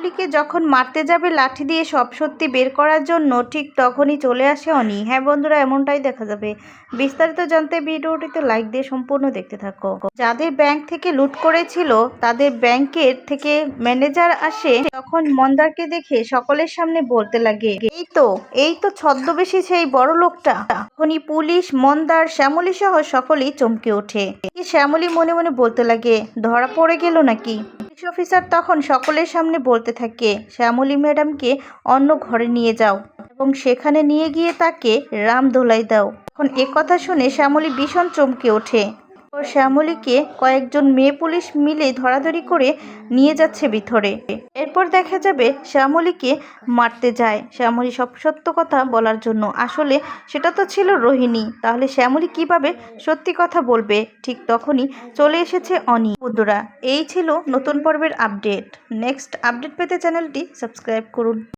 শ্যামলীকে যখন মারতে যাবে লাঠি দিয়ে সব সত্যি বের করার জন্য, ঠিক তখনই চলে আসে অনি। হ্যাঁ বন্ধুরা, এমনটাই দেখা যাবে। বিস্তারিত জানতে ভিডিওটিতে লাইক দিয়ে সম্পূর্ণ দেখতে থাকো। যাদের ব্যাংক থেকে লুট করেছিল, তাদের ব্যাংকের থেকে ম্যানেজার আসে, তখন মন্দারকে দেখে সকলের সামনে বলতে লাগে, এই তো এই তো ছদ্মবেশী সেই বড় লোকটা। তখনই পুলিশ, মন্দার, শ্যামলী সহ সকলেই চমকে ওঠে। শ্যামলী মনে মনে বলতে লাগে, ধরা পড়ে গেল নাকি? পুলিশ অফিসার তখন সকলের সামনে বলতে থাকে, শ্যামলী ম্যাডামকে অন্য ঘরে নিয়ে যাও এবং সেখানে নিয়ে গিয়ে তাকে রাম দোলাই দাও এখন কথা শুনে শ্যামলী ভীষণ চমকে ওঠে। ও শ্যামলীকে কয়েকজন মেয়ে পুলিশ মিলে ধরাধরি করে নিয়ে যাচ্ছে ভিতরে। এরপর দেখা যাবে শ্যামলীকে মারতে যায়। শ্যামলী সব সত্য কথা বলার জন্য, আসলে সেটা তো ছিল রোহিণী, তাহলে শ্যামলী কীভাবে সত্যি কথা বলবে? ঠিক তখনই চলে এসেছে অনি বন্ধুরা, এই ছিল নতুন পর্বের আপডেট। নেক্সট আপডেট পেতে চ্যানেলটি সাবস্ক্রাইব করুন।